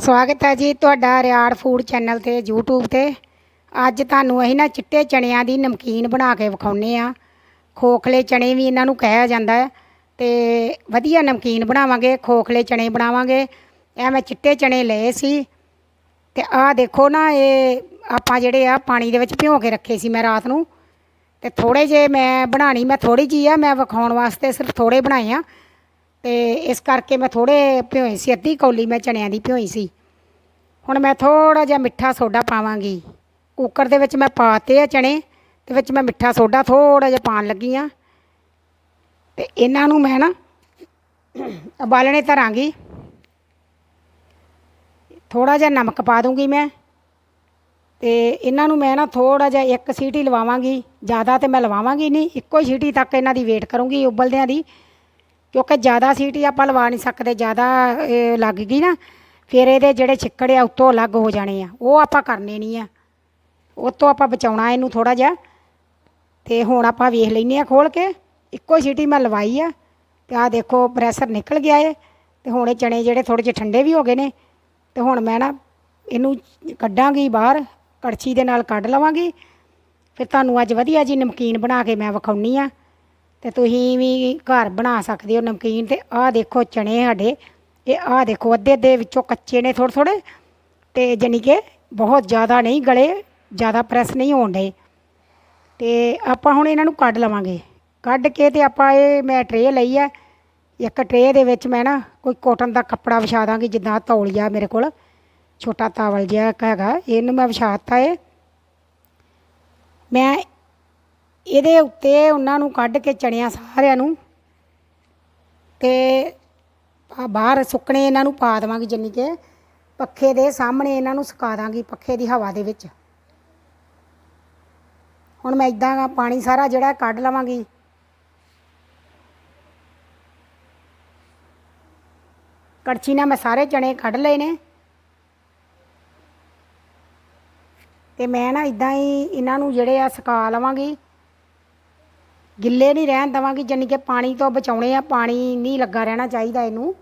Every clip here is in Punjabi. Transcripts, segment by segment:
ਸਵਾਗਤ ਹੈ ਜੀ ਤੁਹਾਡਾ ਰਿਆੜ ਫੂਡ ਚੈਨਲ ਤੇ, YouTube ਤੇ। ਅੱਜ ਤੁਹਾਨੂੰ ਅਸੀਂ ਨਾ ਚਿੱਟੇ ਚਣਿਆਂ ਦੀ ਨਮਕੀਨ ਬਣਾ ਕੇ ਵਿਖਾਉਨੇ ਆ। ਖੋਖਲੇ ਚਣੇ ਵੀ ਇਹਨਾਂ ਨੂੰ ਕਿਹਾ ਜਾਂਦਾ ਹੈ ਤੇ ਵਧੀਆ ਨਮਕੀਨ ਬਣਾਵਾਂਗੇ, ਖੋਖਲੇ ਚਣੇ ਬਣਾਵਾਂਗੇ। ਇਹ ਮੈਂ ਚਿੱਟੇ ਚਣੇ ਲਏ ਸੀ ਤੇ ਆਹ ਦੇਖੋ ਨਾ, ਇਹ ਆਪਾਂ ਜਿਹੜੇ ਆ ਪਾਣੀ ਦੇ ਵਿੱਚ ਭਿਓ ਕੇ ਰੱਖੇ ਸੀ ਮੈਂ ਰਾਤ ਨੂੰ। ਤੇ ਥੋੜੇ ਜੇ ਮੈਂ ਬਣਾਣੀ ਮੈਂ ਥੋੜੀ ਜੀ ਆ, ਮੈਂ ਵਿਖਾਉਣ ਵਾਸਤੇ ਸਿਰਫ ਥੋੜੇ ਬਣਾਏ ਆ। ਤੇ ਇਸ ਕਰਕੇ ਮੈਂ ਥੋੜੇ ਭਿਓਏ ਸੀ ਅੱਧੀ ਕੌਲੀ ਮੈਂ ਚਣਿਆਂ ਦੀ ਭਿਓਈ ਸੀ। ਹੁਣ ਮੈਂ ਥੋੜਾ ਜਿਹਾ ਮਿੱਠਾ ਸੋਡਾ ਪਾਵਾਂਗੀ। ਕੁੱਕਰ ਦੇ ਵਿੱਚ ਮੈਂ ਪਾਤੇ ਆ ਚਣੇ, ਤੇ ਵਿੱਚ ਮੈਂ ਮਿੱਠਾ ਸੋਡਾ ਥੋੜਾ ਜਿਹਾ ਪਾਣ ਲੱਗੀ ਆ ਤੇ ਇਹਨਾਂ ਨੂੰ ਮੈਂ ਨਾ ਉਬਾਲਣੇ ਧਰਾਂਗੀ। ਥੋੜਾ ਜਿਹਾ ਨਮਕ ਪਾ ਦੂੰਗੀ ਮੈਂ। ਤੇ ਇਹਨਾਂ ਨੂੰ ਮੈਂ ਨਾ ਥੋੜਾ ਜਿਹਾ ਇੱਕ ਸੀਟੀ ਲਵਾਵਾਂਗੀ। ਜ਼ਿਆਦਾ ਤੇ ਮੈਂ ਲਵਾਵਾਂਗੀ ਨਹੀਂ, ਇੱਕੋ ਹੀ ਸੀਟੀ ਤੱਕ ਇਹਨਾਂ ਦੀ ਵੇਟ ਕਰੂੰਗੀ ਉਬਲਦਿਆਂ ਦੀ। ਕਿਉਂਕਿ ਜ਼ਿਆਦਾ ਸੀਟੀ ਆਪਾਂ ਲਵਾ ਨਹੀਂ ਸਕਦੇ, ਜ਼ਿਆਦਾ, ਇਹ, ਲੱਗ ਗਈ ਨਾ, ਫਿਰ ਇਹਦੇ ਜਿਹੜੇ ਛਿੱਕੜ ਆ ਉੱਤੋਂ ਅਲੱਗ ਹੋ ਜਾਣੇ ਆ, ਉਹ ਆਪਾਂ ਕਰਨੇ ਨਹੀਂ ਆ। ਉਹ ਤੋਂ ਆਪਾਂ ਬਚਾਉਣਾ ਇਹਨੂੰ ਥੋੜਾ ਜਿਹਾ, ਤੇ ਹੁਣ ਆਪਾਂ ਵੇਖ ਲੈਨੇ ਆ ਖੋਲ ਕੇ, ਇੱਕੋ ਹੀ ਸੀਟੀ ਮੈਂ ਲਵਾਈ ਆ, ਤੇ ਆਹ ਦੇਖੋ ਪ੍ਰੈਸ਼ਰ ਨਿਕਲ ਗਿਆ ਏ, ਤੇ ਹੁਣ ਇਹ ਚਣੇ ਜਿਹੜੇ ਥੋੜੇ ਜਿਹੇ ਠੰਡੇ ਵੀ ਹੋ ਗਏ ਨੇ, ਤੇ ਹੁਣ ਮੈਂ ਨਾ ਇਹਨੂੰ ਕੱਢਾਂਗੀ ਬਾਹਰ, ਕੜਛੀ ਦੇ ਨਾਲ ਕੱਢ ਲਵਾਂਗੀ, ਫਿਰ ਤੁਹਾਨੂੰ ਅੱਜ ਵਧੀਆ ਜੀ ਨਮਕੀਨ ਬਣਾ ਕੇ ਮੈਂ ਵਿਖਾਉਣੀ ਆ। ਤੇ ਤੁਸੀਂ ਵੀ ਘਰ ਬਣਾ ਸਕਦੇ ਹੋ ਨਮਕੀਨ ਤੇ। ਆਹ ਦੇਖੋ ਚਣੇ ਸਾਡੇ। ਇਹ ਆਹ ਦੇਖੋ ਅੱਧੇ ਅੱਧੇ ਵਿੱਚੋਂ ਕੱਚੇ ਨੇ ਥੋੜ੍ਹੇ ਥੋੜ੍ਹੇ। ਤੇ ਜਾਣੀ ਕਿ ਬਹੁਤ ਜ਼ਿਆਦਾ ਨਹੀਂ ਗਲੇ, ਜ਼ਿਆਦਾ ਪ੍ਰੈਸ ਨਹੀਂ ਹੋਣ ਡੇ ਤੇ ਆਪਾਂ ਹੁਣ ਇਹਨਾਂ ਨੂੰ ਕੱਢ ਲਵਾਂਗੇ। ਕੱਢ ਕੇ ਤੇ ਆਪਾਂ ਇਹ ਮੈਂ ਟਰੇ ਲਈ ਹੈ। ਇੱਕ ਟਰੇ ਦੇ ਵਿੱਚ ਮੈਂ ਨਾ ਕੋਈ ਕੋਟਨ ਦਾ ਕੱਪੜਾ ਵਿਛਾ ਦਾਂਗੀ, ਜਿੱਦਾਂ ਤੌਲੀਆ ਮੇਰੇ ਕੋਲ। ਛੋਟਾ ਤਾਵਲ ਜਿਹਾ ਇੱਕ ਹੈਗਾ, ਇਹਨੂੰ ਮੈਂ ਵਿਛਾਤਾ ਏ। ਮੈਂ ਇਹਦੇ ਉੱਤੇ ਉਹਨਾਂ ਨੂੰ ਕੱਢ ਕੇ ਚਣਿਆ ਸਾਰਿਆਂ ਨੂੰ ਤੇ ਬਾਹਰ ਸੁੱਕਣੇ ਇਹਨਾਂ ਨੂੰ ਪਾ ਦੇਵਾਂਗੀ ਜਿੰਨੀ ਕਿ ਪੱਖੇ ਦੇ ਸਾਹਮਣੇ ਇਹਨਾਂ ਨੂੰ ਸੁਕਾ ਦਾਂਗੀ ਪੱਖੇ ਦੀ ਹਵਾ ਦੇ ਵਿੱਚ। ਹੁਣ ਮੈਂ ਇਦਾਂ ਪਾਣੀ ਸਾਰਾ ਜਿਹੜਾ ਕੱਢ ਲਵਾਂਗੀ। ਕੜਛੀ ਨਾਲ ਮੈਂ ਸਾਰੇ ਚਣੇ ਕੱਢ ਲਏ ਨੇ। ਤੇ ਮੈਂ ਨਾ ਇਦਾਂ ਹੀ ਇਹਨਾਂ ਨੂੰ ਜਿਹੜੇ ਆ ਸੁਕਾ ਲਵਾਂਗੀ। ਗਿੱਲੇ ਨਹੀਂ ਰਹਿਣ ਦਵਾਂਗੀ ਜਾਨੀ ਕਿ ਪਾਣੀ ਤੋਂ ਬਚਾਉਣੇ ਆ, ਪਾਣੀ ਨਹੀਂ ਲੱਗਾ ਰਹਿਣਾ ਚਾਹੀਦਾ ਇਹਨੂੰ।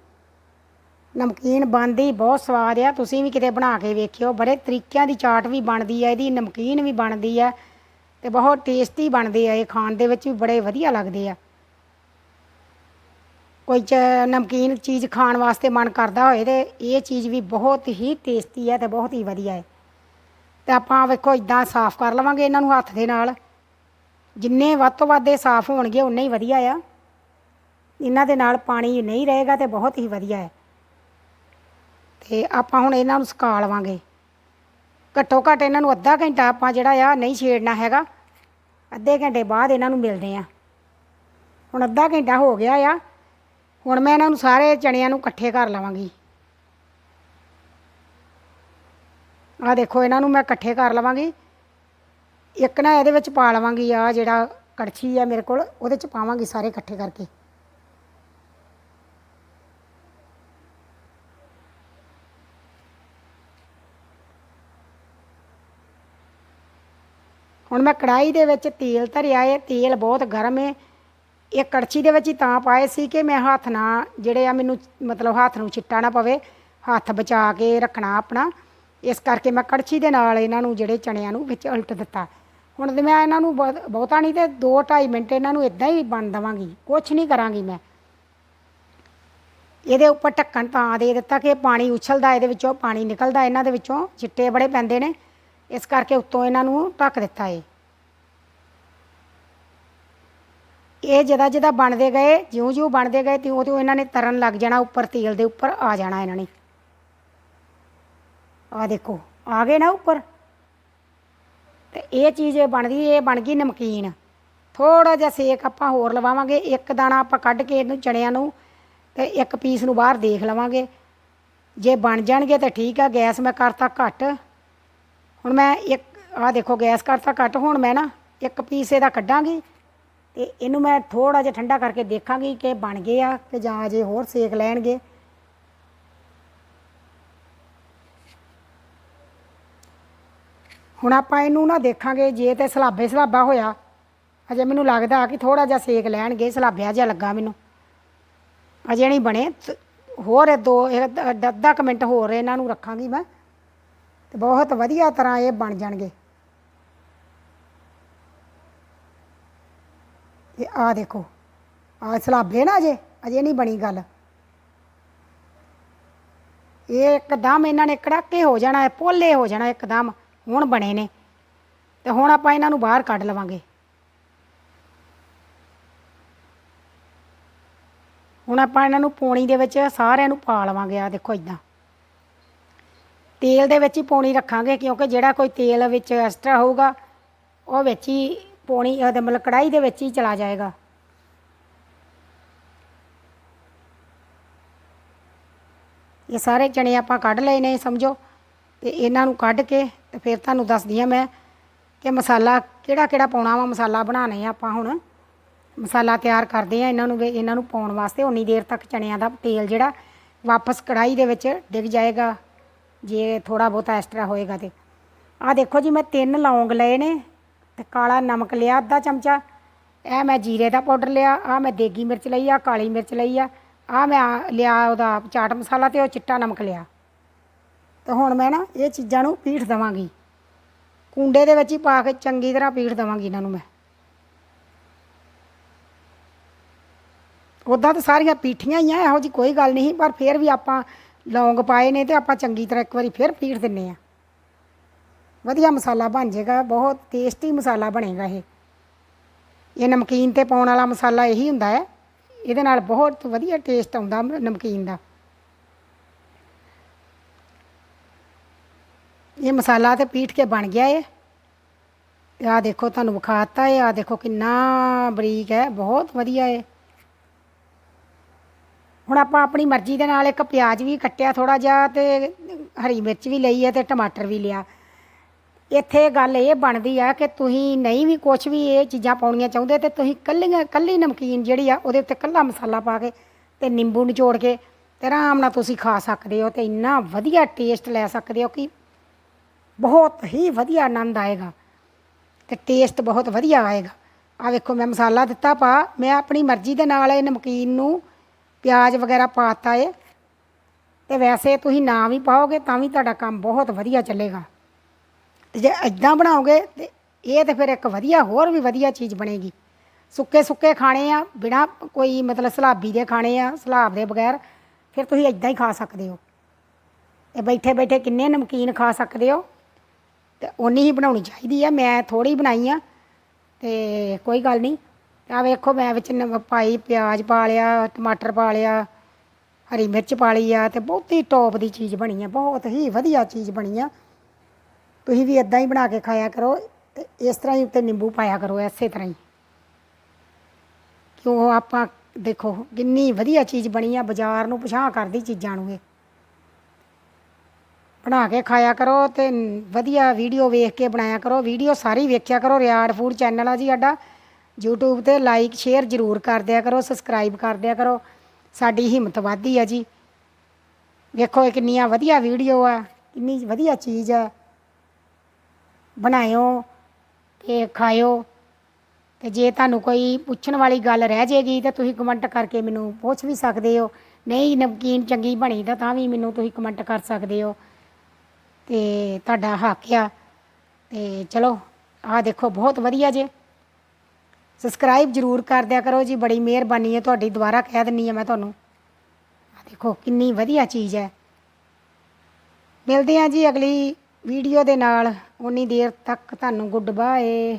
ਨਮਕੀਨ ਬਣਦੀ, ਬਹੁਤ ਸਵਾਦ ਆ, ਤੁਸੀਂ ਵੀ ਕਿਤੇ ਬਣਾ ਕੇ ਵੇਖਿਓ, ਬੜੇ ਤਰੀਕਿਆਂ ਦੀ ਚਾਟ ਵੀ ਬਣਦੀ ਆ, ਇਹਦੀ ਨਮਕੀਨ ਵੀ ਬਣਦੀ ਆ, ਤੇ ਬਹੁਤ ਟੇਸਟੀ ਬਣਦੇ ਆ ਇਹ ਖਾਣ ਦੇ ਵਿੱਚ, ਵੀ ਬੜੇ ਵਧੀਆ ਲੱਗਦੇ ਆ। ਕੋਈ ਚ ਨਮਕੀਨ ਚੀਜ਼ ਖਾਣ ਵਾਸਤੇ ਮਨ ਕਰਦਾ ਹੋਏ, ਤੇ ਇਹ ਚੀਜ਼ ਵੀ ਬਹੁਤ ਹੀ ਟੇਸਟੀ ਹੈ ਤੇ ਬਹੁਤ ਹੀ ਵਧੀਆ ਹੈ ਤੇ ਆਪਾਂ ਵੇਖੋ ਇਦਾਂ ਸਾਫ਼ ਕਰ ਲਵਾਂਗੇ ਇਹਨਾਂ ਨੂੰ ਹੱਥ ਦੇ ਨਾਲ। ਜਿੰਨੇ ਵੱਧ ਤੋਂ ਵੱਧ ਇਹ ਸਾਫ਼ ਹੋਣਗੇ ਉਨੇ ਹੀ ਵਧੀਆ ਆ। ਇਹਨਾਂ ਦੇ ਨਾਲ ਪਾਣੀ ਨਹੀਂ ਰਹੇਗਾ ਤੇ ਬਹੁਤ ਹੀ ਵਧੀਆ ਹੈ। ਤੇ ਆਪਾਂ ਹੁਣ ਇਹਨਾਂ ਨੂੰ ਸੁਕਾ ਲਵਾਂਗੇ ਘੱਟੋ ਘੱਟ ਇਹਨਾਂ ਨੂੰ ਅੱਧਾ ਘੰਟਾ ਆਪਾਂ ਜਿਹੜਾ ਆ ਨਹੀਂ ਛੇੜਨਾ ਹੈਗਾ। ਅੱਧੇ ਘੰਟੇ ਬਾਅਦ ਇਹਨਾਂ ਨੂੰ ਮਿਲਦੇ ਆ। ਹੁਣ ਅੱਧਾ ਘੰਟਾ ਹੋ ਗਿਆ ਆ। ਹੁਣ ਮੈਂ ਇਹਨਾਂ ਨੂੰ ਸਾਰੇ ਚਣਿਆਂ ਨੂੰ ਇਕੱਠੇ ਕਰ ਲਵਾਂਗੀ। ਆ ਦੇਖੋ, ਇਹਨਾਂ ਨੂੰ ਮੈਂ ਇਕੱਠੇ ਕਰ ਲਵਾਂਗੀ। ਇੱਕ ਨਾ ਇਹਦੇ ਵਿੱਚ ਪਾ ਲਵਾਂਗੀ ਆ ਜਿਹੜਾ ਕੜਛੀ ਆ ਮੇਰੇ ਕੋਲ, ਉਹਦੇ ਚ ਪਾਵਾਂਗੀ ਸਾਰੇ ਇਕੱਠੇ ਕਰਕੇ। ਹੁਣ ਮੈਂ ਕੜਾਈ ਦੇ ਵਿੱਚ ਤੇਲ ਧਰਿਆ ਹੈ ਤੇਲ ਬਹੁਤ ਗਰਮ ਹੈ ਇਹ ਕੜਛੀ ਦੇ ਵਿੱਚ ਹੀ ਤਾਂ ਪਾਏ ਸੀ ਕਿ ਮੈਂ ਹੱਥ ਨਾ, ਜਿਹੜੇ ਆ ਮੈਨੂੰ ਮਤਲਬ ਹੱਥ ਨੂੰ ਚਿੱਟਾ ਨਾ ਪਵੇ, ਹੱਥ ਬਚਾ ਕੇ ਰੱਖਣਾ ਆਪਣਾ। ਇਸ ਕਰਕੇ ਮੈਂ ਕੜਛੀ ਦੇ ਨਾਲ ਇਹਨਾਂ ਨੂੰ, ਜਿਹੜੇ ਚਣਿਆਂ ਨੂੰ ਵਿੱਚ ਉਲਟ ਦਿੱਤਾ। ਹੁਣ ਤੇ ਮੈਂ ਇਹਨਾਂ ਨੂੰ ਬਹੁਤ- ਬਹੁਤਾ ਨਹੀਂ ਤੇ 2-2.5 ਮਿੰਟ ਇਹਨਾਂ ਨੂੰ ਇਦਾਂ ਹੀ ਬਣ ਦਵਾਂਗੀ। ਕੁਛ ਨਹੀਂ ਕਰਾਂਗੀ ਮੈਂ। ਇਹਦੇ ਉੱਪਰ ਢੱਕਣ ਤਾਂ ਦੇ ਦਿੱਤਾ ਕਿ ਇਹ ਪਾਣੀ ਉਛਲਦਾ, ਇਹਦੇ ਵਿੱਚੋਂ ਪਾਣੀ ਨਿਕਲਦਾ, ਇਹਨਾਂ ਦੇ ਵਿੱਚੋਂ ਚਿੱਟੇ ਬੜੇ ਪੈਂਦੇ ਨੇ। ਇਸ ਕਰਕੇ ਉੱਤੋਂ ਇਹਨਾਂ ਨੂੰ ਢੱਕ ਦਿੱਤਾ ਏ ਇਹ ਜਦਾ ਜਦਾ ਬਣਦੇ ਗਏ ਜਿਉਂ ਜਿਉਂ ਬਣਦੇ ਗਏ ਤਿਉਂ ਤਿਉਂ ਇਹਨਾਂ ਨੇ ਤਰਨ ਲੱਗ ਜਾਣਾ ਉੱਪਰ, ਤੇਲ ਦੇ ਉੱਪਰ ਆ ਜਾਣਾ ਇਹਨਾਂ ਨੇ। ਆ ਦੇਖੋ, ਆ ਗਏ ਨਾ ਉੱਪਰ। ਤੇ ਇਹ ਚੀਜ਼ ਬਣਦੀ, ਇਹ ਬਣ ਗਈ ਨਮਕੀਨ। ਥੋੜਾ ਜਿਹਾ ਸੇਕ ਆਪਾਂ ਹੋਰ ਲਵਾਵਾਂਗੇ, ਇੱਕ ਦਾਣਾ ਆਪਾਂ ਕੱਢ ਕੇ ਇਹਨੂੰ ਚਣਿਆਂ ਨੂੰ ਤੇ ਇੱਕ ਪੀਸ ਨੂੰ ਬਾਹਰ ਦੇਖ ਲਵਾਂਗੇ। ਜੇ ਬਣ ਜਾਣਗੇ ਤਾਂ ਠੀਕ ਆ, ਗੈਸ ਮੈਂ ਕਰਤਾ ਘੱਟ। ਹੁਣ ਮੈਂ ਇੱਕ, ਆਹ ਦੇਖੋ ਗੈਸ ਕਰਤਾ ਘੱਟ, ਹੁਣ ਮੈਂ ਨਾ ਇੱਕ ਪੀਸ ਇਹਦਾ ਕੱਢਾਂਗੀ ਤੇ ਇਹਨੂੰ ਮੈਂ ਥੋੜਾ ਜਿਹਾ ਠੰਡਾ ਕਰਕੇ ਦੇਖਾਂਗੀ ਕਿ ਬਣ ਗਏ ਆ ਕਿ ਜਾਂ ਅਜੇ ਹੋਰ ਸੇਕ ਲੈਣਗੇ। ਹੁਣ ਆਪਾਂ ਇਹਨੂੰ ਨਾ ਦੇਖਾਂਗੇ, ਜੇ ਤੇ ਸਲਾਬੇ ਸਲਾਬਾ ਹੋਇਆ, ਅਜੇ ਮੈਨੂੰ ਲੱਗਦਾ ਕਿ ਥੋੜਾ ਜਿਹਾ ਸੇਕ ਲੈਣਗੇ, ਸਲਾਬਿਆ ਜਿਹਾ ਲੱਗਾ ਮੈਨੂੰ। ਅਜੇ ਨਹੀਂ ਬਣੇ ਹੋਰ ਦੋ ਅੱਧਾ ਅੱਧਾ ਕੁ ਮਿੰਟ ਹੋਰ ਇਹਨਾਂ ਨੂੰ ਰੱਖਾਂਗੀ ਮੈਂ। ਤੇ ਬਹੁਤ ਵਧੀਆ ਤਰ੍ਹਾਂ ਇਹ ਬਣ ਜਾਣਗੇ। ਇਹ ਆ ਦੇਖੋ ਆ ਸਲਾਬੇ ਨਾ ਅਜੇ ਅਜੇ ਨਹੀਂ ਬਣੀ ਗੱਲ। ਇਹ ਇੱਕਦਮ ਇਹਨਾਂ ਨੇ ਕੜਾਕੇ ਹੋ ਜਾਣਾ ਹੈ ਪੋਲੇ ਹੋ ਜਾਣਾ ਇੱਕਦਮ। ਹੁਣ ਬਣੇ ਨੇ। ਤੇ ਹੁਣ ਆਪਾਂ ਇਹਨਾਂ ਨੂੰ ਬਾਹਰ ਕੱਢ ਲਵਾਂਗੇ। ਹੁਣ ਆਪਾਂ ਇਹਨਾਂ ਨੂੰ ਪੌਣੀ ਦੇ ਵਿੱਚ ਸਾਰਿਆਂ ਨੂੰ ਪਾ ਲਵਾਂਗੇ ਆ ਦੇਖੋ ਇਦਾਂ ਤੇਲ ਦੇ ਵਿੱਚ ਹੀ ਪੌਣੀ ਰੱਖਾਂਗੇ, ਕਿਉਂਕਿ ਜਿਹੜਾ ਕੋਈ ਤੇਲ ਵਿੱਚ ਐਕਸਟਰਾ ਹੋਊਗਾ, ਉਹ ਵਿੱਚ ਹੀ ਪੌਣੀ ਉਹਦੇ ਮਤਲਬ ਕੜਾਈ ਦੇ ਵਿੱਚ ਹੀ ਚਲਾ ਜਾਏਗਾ। ਇਹ ਸਾਰੇ ਚਣੇ ਆਪਾਂ ਕੱਢ ਲਏ ਨੇ, ਸਮਝੋ। ਤੇ ਇਹਨਾਂ ਨੂੰ ਕੱਢ ਕੇ ਤੇ ਫਿਰ ਤੁਹਾਨੂੰ ਦੱਸਦੀ ਆ ਮੈਂ ਕਿ ਮਸਾਲਾ ਕਿਹੜਾ ਕਿਹੜਾ ਪਾਉਣਾ ਵਾ, ਮਸਾਲਾ ਬਣਾਉਣੇ ਆ ਆਪਾਂ ਹੁਣ। ਮਸਾਲਾ ਤਿਆਰ ਕਰਦੇ ਆ ਇਹਨਾਂ ਨੂੰ ਇਹਨਾਂ ਨੂੰ ਪਾਉਣ ਵਾਸਤੇ। ਉਨੀ ਦੇਰ ਤੱਕ ਚਣਿਆਂ ਦਾ ਤੇਲ ਜਿਹੜਾ ਵਾਪਸ ਕੜਾਈ ਦੇ ਵਿੱਚ ਡਿੱਗ ਜਾਏਗਾ, ਜੇ ਥੋੜਾ ਬਹੁਤਾ ਐਕਸਟਰਾ ਹੋਏਗਾ ਤੇ। ਆਹ ਦੇਖੋ ਜੀ, ਮੈਂ ਤਿੰਨ ਲੌਂਗ ਲਏ ਨੇ ਤੇ ਕਾਲਾ ਨਮਕ ਲਿਆ, ਅੱਧਾ ਚਮਚਾ। ਇਹ ਮੈਂ ਜੀਰੇ ਦਾ ਪਾਊਡਰ ਲਿਆ ਆ ਮੈਂ ਦੇਗੀ ਮਿਰਚ ਲਈ ਆ, ਕਾਲੀ ਮਿਰਚ ਲਈ ਆ। ਆ ਮੈਂ ਲਿਆ ਉਹਦਾ ਚਾਟ ਮਸਾਲਾ ਤੇ ਉਹ ਚਿੱਟਾ ਨਮਕ ਲਿਆ। ਤੇ ਹੁਣ ਮੈਂ ਨਾ ਇਹ ਚੀਜ਼ਾਂ ਨੂੰ ਪੀਠ ਦਵਾਂਗੀ। ਕੁੰਡੇ ਦੇ ਵਿੱਚ ਹੀ ਪਾ ਕੇ ਚੰਗੀ ਤਰ੍ਹਾਂ ਪੀਠ ਦਵਾਂਗੀ ਇਹਨਾਂ ਨੂੰ ਮੈਂ। ਉੱਦਾਂ ਤਾਂ ਸਾਰੀਆਂ ਪੀਠੀਆਂ ਹੀ ਆ, ਇਹੋ ਜੀ ਕੋਈ ਗੱਲ ਨਹੀਂ, ਪਰ ਫਿਰ ਵੀ ਆਪਾਂ ਲੌਂਗ ਪਾਏ ਨੇ ਤੇ ਆਪਾਂ ਚੰਗੀ ਤਰ੍ਹਾਂ ਇੱਕ ਵਾਰੀ ਫਿਰ ਪੀਠ ਦਿੰਨੇ ਆ। ਵਧੀਆ ਮਸਾਲਾ ਬਣ ਜਾਏਗਾ, ਬਹੁਤ ਟੇਸਟੀ ਮਸਾਲਾ ਬਣੇਗਾ ਇਹ। ਇਹ ਨਮਕੀਨ ਤੇ ਪਾਉਣ ਵਾਲਾ ਮਸਾਲਾ ਇਹੀ ਹੁੰਦਾ ਹੈ, ਇਹਦੇ ਨਾਲ ਬਹੁਤ ਵਧੀਆ ਟੇਸਟ ਆਉਂਦਾ ਨਮਕੀਨ ਦਾ। ਇਹ ਮਸਾਲਾ ਤੇ ਪੀਠ ਕੇ ਬਣ ਗਿਆ ਏ। ਆ ਦੇਖੋ ਤੁਹਾਨੂੰ ਵਿਖਾਤਾ ਏ ਆ ਦੇਖੋ ਕਿੰਨਾ ਬਰੀਕ ਹੈ, ਬਹੁਤ ਵਧੀਆ ਏ। ਹੁਣ ਆਪਾਂ ਆਪਣੀ ਮਰਜ਼ੀ ਦੇ ਨਾਲ ਇੱਕ ਪਿਆਜ਼ ਵੀ ਕੱਟਿਆ ਥੋੜਾ ਜਿਹਾ ਤੇ ਹਰੀ ਮਿਰਚ ਵੀ ਲਈ ਹੈ ਤੇ ਟਮਾਟਰ ਵੀ ਲਿਆ। ਇੱਥੇ ਗੱਲ ਇਹ ਬਣਦੀ ਆ ਕਿ ਤੁਸੀਂ ਨਹੀਂ ਵੀ ਕੁਝ ਵੀ ਇਹ ਚੀਜ਼ਾਂ ਪਾਉਣੀਆਂ ਚਾਹੁੰਦੇ ਤੇ ਤੁਸੀਂ ਕੱਲੀਆਂ, ਕੱਲੀ ਨਮਕੀਨ ਜਿਹੜੀ ਆ ਉਹਦੇ ਉੱਤੇ ਕੱਲਾ ਮਸਾਲਾ ਪਾ ਕੇ ਤੇ ਨਿੰਬੂ ਨਿਚੋੜ ਕੇ ਤੇ ਆਰਾਮ ਨਾਲ ਤੁਸੀਂ ਖਾ ਸਕਦੇ ਹੋ ਤੇ ਇੰਨਾ ਵਧੀਆ ਟੇਸਟ ਲੈ ਸਕਦੇ ਹੋ ਕਿ ਬਹੁਤ ਹੀ ਵਧੀਆ ਆਨੰਦ ਆਏਗਾ ਤੇ ਟੇਸਟ ਬਹੁਤ ਵਧੀਆ ਆਏਗਾ। ਆ ਵੇਖੋ, ਮੈਂ ਮਸਾਲਾ ਦਿੱਤਾ ਪਾ, ਮੈਂ ਆਪਣੀ ਮਰਜ਼ੀ ਦੇ ਨਾਲ ਇਹ ਨਮਕੀਨ ਨੂੰ ਪਿਆਜ਼ ਵਗੈਰਾ ਪਾਤਾ ਏ। ਤੇ ਵੈਸੇ ਤੁਸੀਂ ਨਾ ਵੀ ਪਾਓਗੇ ਤਾਂ ਵੀ ਤੁਹਾਡਾ ਕੰਮ ਬਹੁਤ ਵਧੀਆ ਚੱਲੇਗਾ। ਤੇ ਜੇ ਇਦਾਂ ਬਣਾਓਗੇ ਤੇ ਇਹ ਤੇ ਫਿਰ ਇੱਕ ਵਧੀਆ, ਹੋਰ ਵੀ ਵਧੀਆ ਚੀਜ਼ ਬਣੇਗੀ। ਸੁੱਕੇ ਸੁੱਕੇ ਖਾਣੇ ਆ, ਬਿਨਾ ਕੋਈ ਮਤਲਬ ਸਲਾਬੀ ਦੇ ਖਾਣੇ ਆ, ਸਲਾਬ ਦੇ ਬਗੈਰ, ਫਿਰ ਤੁਸੀਂ ਇਦਾਂ ਹੀ ਖਾ ਸਕਦੇ ਹੋ। ਇਹ ਬੈਠੇ ਬੈਠੇ ਕਿੰਨੇ ਨਮਕੀਨ ਖਾ ਸਕਦੇ ਹੋ। ਤੇ ਉਨੀ ਹੀ ਬਣਾਉਣੀ ਚਾਹੀਦੀ ਆ, ਮੈਂ ਥੋੜੀ ਬਣਾਈ ਆ, ਤੇ ਕੋਈ ਗੱਲ ਨਹੀਂ। ਆ ਵੇਖੋ, ਮੈਂ ਵਿੱਚ ਨਮ- ਪਾਈ ਪਿਆਜ਼ ਪਾ ਲਿਆ, ਟਮਾਟਰ ਪਾ ਲਿਆ, ਹਰੀ ਮਿਰਚ ਪਾ ਲਈ ਆ, ਤੇ ਹੀ ਟੌਪ ਦੀ ਚੀਜ਼ ਬਣੀ ਆ, ਬਹੁਤ ਹੀ ਵਧੀਆ ਚੀਜ਼ ਬਣੀ ਆ। ਤੁਸੀਂ ਵੀ ਇਦਾਂ ਹੀ ਬਣਾ ਕੇ ਖਾਇਆ ਕਰੋ, ਤੇ ਇਸ ਤਰ੍ਹਾਂ ਹੀ ਉੱਤੇ ਨਿੰਬੂ ਪਾਇਆ ਕਰੋ, ਐਸੇ ਤਰ੍ਹਾਂ ਹੀ। ਕਿਉਂ ਆਪਾਂ ਦੇਖੋ, ਕਿੰਨੀ ਵਧੀਆ ਚੀਜ਼ ਬਣੀ ਆ, ਬਾਜ਼ਾਰ ਨੂੰ ਪਛਾਣ ਕਰਦੀ ਚੀਜ਼ਾਂ ਨੂੰ ਇਹ। ਬਣਾ ਕੇ ਖਾਇਆ ਕਰੋ ਤੇ ਵਧੀਆ ਵੀਡੀਓ ਵੇਖ ਕੇ ਬਣਾਇਆ ਕਰੋ। ਵੀਡੀਓ ਸਾਰੀ ਵੇਖਿਆ ਕਰੋ, ਰਿਆੜ ਫੂਡ ਚੈਨਲ ਆ ਜੀ ਸਾਡਾ। YouTube ਤੇ ਲਾਈਕ ਸ਼ੇਅਰ ਜ਼ਰੂਰ ਕਰ ਦਿਆ ਕਰੋ ਸਬਸਕ੍ਰਾਈਬ ਕਰ ਦਿਆ ਕਰੋ। ਸਾਡੀ ਹਿੰਮਤ ਵਧਦੀ ਆ ਜੀ। ਵੇਖੋ ਇਹ ਕਿੰਨੀਆਂ ਵਧੀਆ ਵੀਡੀਓ ਆ, ਕਿੰਨੀ ਵਧੀਆ ਚੀਜ਼ ਆ। ਬਣਾਇਓ ਤੇ ਖਾਇਓ। ਤੇ ਜੇ ਤੁਹਾਨੂੰ ਕੋਈ ਪੁੱਛਣ ਵਾਲੀ ਗੱਲ ਰਹਿ ਜੇਗੀ ਤਾਂ ਤੁਸੀਂ ਕਮੈਂਟ ਕਰਕੇ ਮੈਨੂੰ ਪੁੱਛ ਵੀ ਸਕਦੇ ਹੋ। ਨਹੀਂ ਨਮਕੀਨ ਚੰਗੀ ਬਣੀ ਤਾਂ ਤਾਂ ਵੀ ਮੈਨੂੰ ਤੁਸੀਂ ਕਮੈਂਟ ਕਰ ਸਕਦੇ ਹੋ। ਤੇ ਤੁਹਾਡਾ ਹੱਕ ਆ। ਤੇ ਚਲੋ, ਆਹ ਦੇਖੋ, ਬਹੁਤ ਵਧੀਆ ਜੇ। ਸਬਸਕ੍ਰਾਈਬ ਜ਼ਰੂਰ ਕਰ ਦਿਆ ਕਰੋ ਜੀ, ਬੜੀ ਮਿਹਰਬਾਨੀ ਹੈ ਤੁਹਾਡੀ, ਦੁਬਾਰਾ ਕਹਿ ਦਿੰਨੀ ਆ ਮੈਂ ਤੁਹਾਨੂੰ। ਆਹ ਦੇਖੋ, ਕਿੰਨੀ ਵਧੀਆ ਚੀਜ਼ ਹੈ। ਮਿਲਦੇ ਹਾਂ ਜੀ ਅਗਲੀ ਵੀਡੀਓ ਦੇ ਨਾਲ। ਉਨੀ ਦੇਰ ਤੱਕ ਤੁਹਾਨੂੰ ਗੁੱਡ ਬਾਏ